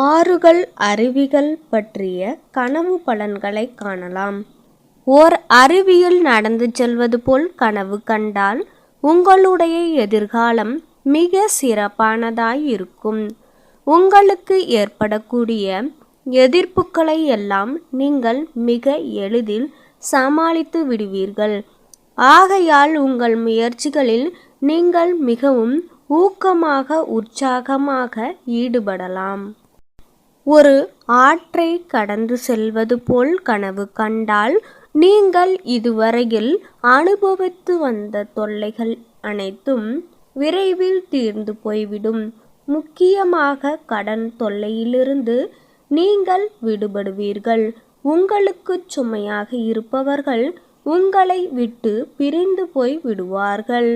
ஆறுகள் அருவிகள் பற்றிய கனவு பலன்களை காணலாம். ஓர் அருவியில் நடந்து செல்வது போல் கனவு கண்டால் உங்களுடைய எதிர்காலம் மிக சிறப்பானதாய் இருக்கும் உங்களுக்கு ஏற்படக்கூடிய எதிர்ப்புகளை எல்லாம் நீங்கள் மிக எளிதில் சமாளித்து விடுவீர்கள். ஆகையால் உங்கள் முயற்சிகளில் நீங்கள் மிகவும் ஊக்கமாக உற்சாகமாக ஈடுபடலாம். ஒரு ஆற்றை கடந்து செல்வது போல் கனவு கண்டால் நீங்கள் இதுவரையில் அனுபவித்து வந்த தொல்லைகள் அனைத்தும் விரைவில் தீர்ந்து போய்விடும். முக்கியமாக கடன் தொல்லையிலிருந்து நீங்கள் விடுபடுவீர்கள். உங்களுக்கு சுமையாக இருப்பவர்கள் உங்களை விட்டு பிரிந்து போய் விடுவார்கள்.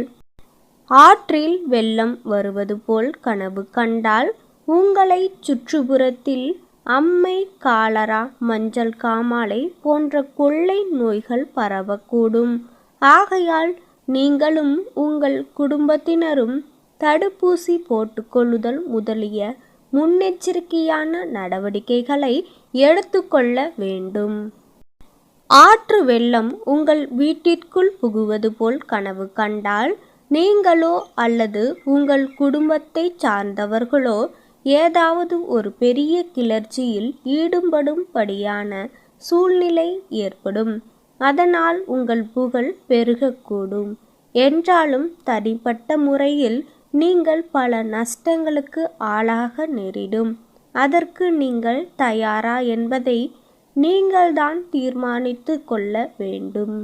ஆற்றில் வெள்ளம் வருவது போல் கனவு கண்டால் உங்களை சுற்றுப்புறத்தில் அம்மை காலரா மஞ்சள் காமாலை போன்ற கொள்ளை நோய்கள் பரவக்கூடும். ஆகையால் நீங்களும் உங்கள் குடும்பத்தினரும் தடுப்பூசி போட்டுக்கொள்ளுதல் முதலிய முன்னெச்சரிக்கையான நடவடிக்கைகளை எடுத்துக்கொள்ள வேண்டும். ஆற்று வெள்ளம் உங்கள் வீட்டிற்குள் புகுவது போல் கனவு கண்டால் நீங்களோ அல்லது உங்கள் குடும்பத்தை சார்ந்தவர்களோ ஏதாவது ஒரு பெரிய கிளர்ச்சியில் ஈடுபடும்படியான சூழ்நிலை ஏற்படும். அதனால் உங்கள் புகழ் பெருகக்கூடும். என்றாலும் தனிப்பட்ட முறையில் நீங்கள் பல நஷ்டங்களுக்கு ஆளாக நேரிடும். அதற்கு நீங்கள் தயாரா என்பதை நீங்கள்தான் தீர்மானித்து கொள்ள வேண்டும்.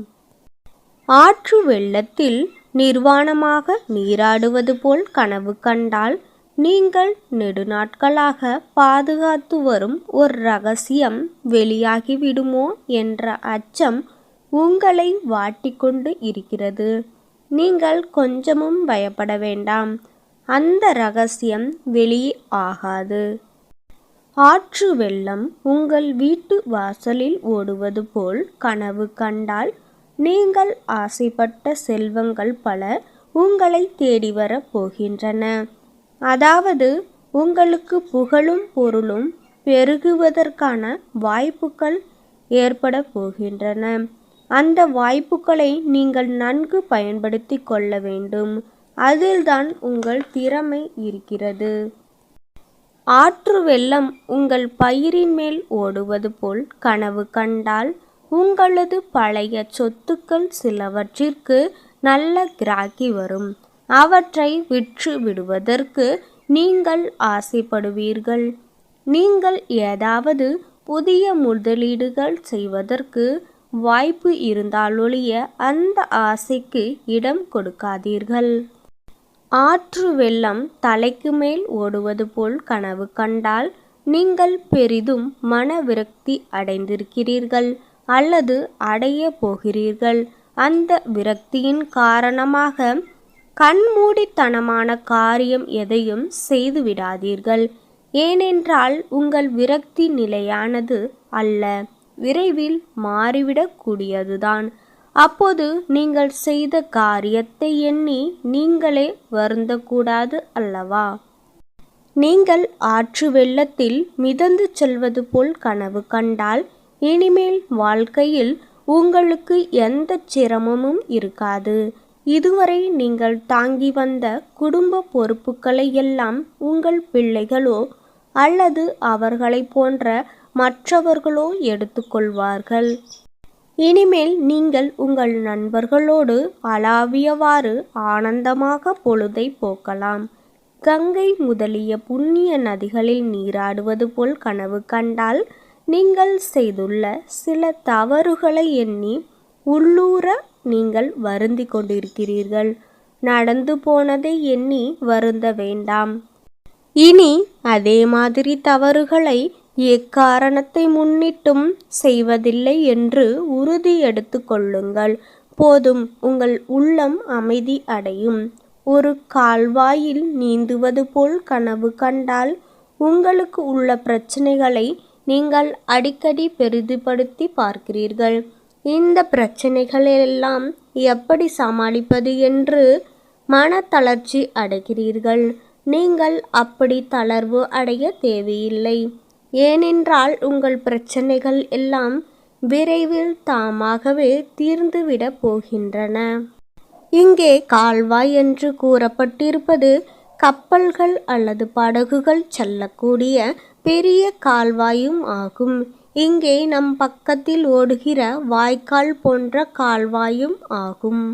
ஆற்று வெள்ளத்தில் நிர்வாணமாக நீராடுவது போல் கனவு கண்டால் நீங்கள் நெடுநாட்களாக பாதுகாத்து வரும் ஒரு ரகசியம் வெளியாகிவிடுமோ என்ற அச்சம் உங்களை வாட்டிக்கொண்டு இருக்கிறது. நீங்கள் கொஞ்சமும் பயப்பட வேண்டாம். அந்த ரகசியம் வெளியே ஆகாது. ஆற்று வெள்ளம் உங்கள் வீட்டு வாசலில் ஓடுவது போல் கனவு கண்டால் நீங்கள் ஆசைப்பட்ட செல்வங்கள் பல உங்களை தேடி வரப் போகின்றன. அதாவது உங்களுக்கு புகழும் பொருளும் பெருகுவதற்கான வாய்ப்புகள் ஏற்பட போகின்றன. அந்த வாய்ப்புகளை நீங்கள் நன்கு பயன்படுத்தி கொள்ள வேண்டும். அதில்தான் உங்கள் திறமை இருக்கிறது. ஆற்று வெள்ளம் உங்கள் பயிரின் மேல் ஓடுவது போல் கனவு கண்டால் உங்களது பழைய சொத்துக்கள் சிலவற்றிற்கு நல்ல கிராக்கி வரும். அவற்றை விற்று விடுவதற்கு நீங்கள் ஆசைப்படுவீர்கள். நீங்கள் ஏதாவது புதிய முதலீடுகள் செய்வதற்கு வாய்ப்பு இருந்தாலொழிய அந்த ஆசைக்கு இடம் கொடுக்காதீர்கள். ஆற்று வெள்ளம் தலைக்கு மேல் ஓடுவது போல் கனவு கண்டால் நீங்கள் பெரிதும் மன விரக்தி அடைந்திருக்கிறீர்கள் அல்லது அடைய போகிறீர்கள். அந்த விரக்தியின் காரணமாக கண்மூடித்தனமான காரியம் எதையும் செய்துவிடாதீர்கள். ஏனென்றால் உங்கள் விரக்தி நிலையானது அல்ல விரைவில் மாறிவிடக்கூடியதுதான். அப்போது நீங்கள் செய்த காரியத்தை எண்ணி நீங்களே வருந்தக்கூடாது அல்லவா? நீங்கள் ஆற்று வெள்ளத்தில் மிதந்து செல்வது போல் கனவு கண்டால் இனிமேல் வாழ்க்கையில் உங்களுக்கு எந்த சிரமமும் இருக்காது. இதுவரை நீங்கள் தாங்கி வந்த குடும்ப பொறுப்புகளை எல்லாம் உங்கள் பிள்ளைகளோ அல்லது அவர்களைப் போன்ற மற்றவர்களோ எடுத்துக்கொள்வார்கள். இனிமேல் நீங்கள் உங்கள் நண்பர்களோடு அளாவியவாறு ஆனந்தமாக பொழுதை போக்கலாம். கங்கை முதலிய புண்ணிய நதிகளில் நீராடுவது போல் கனவு கண்டால் நீங்கள் செய்துள்ள சில தவறுகளை எண்ணி உள்ளூர நீங்கள் வருந்தி கொண்டிருக்கிறீர்கள். நடந்து போனதை எண்ணி வருந்த வேண்டாம். இனி அதே மாதிரி தவறுகளை எக்காரணத்தை முன்னிட்டும் செய்வதில்லை என்று உறுதி எடுத்து கொள்ளுங்கள். போதும் உங்கள் உள்ளம் அமைதி அடையும். ஒரு கால்வாயில் நீந்துவது போல் கனவு கண்டால் உங்களுக்கு உள்ள பிரச்சனைகளை நீங்கள் அடிக்கடி பெரிதுபடுத்தி பார்க்கிறீர்கள். இந்த பிரச்சனைகளெல்லாம் எப்படி சமாளிப்பது என்று மனத்தளர்ச்சி அடைகிறீர்கள். நீங்கள் அப்படி தளர்வு அடைய தேவையில்லை. ஏனென்றால் உங்கள் பிரச்சனைகள் எல்லாம் விரைவில் தாமாகவே தீர்ந்துவிடப் போகின்றன. இங்கே கால்வாய் என்று கூறப்பட்டிருப்பது கப்பல்கள் அல்லது படகுகள் செல்லக்கூடிய பெரிய கால்வாயும் ஆகும். இங்கே நம் பக்கத்தில் ஓடுகிற வாய்க்கால் போன்ற கால்வாயும் ஆகும்.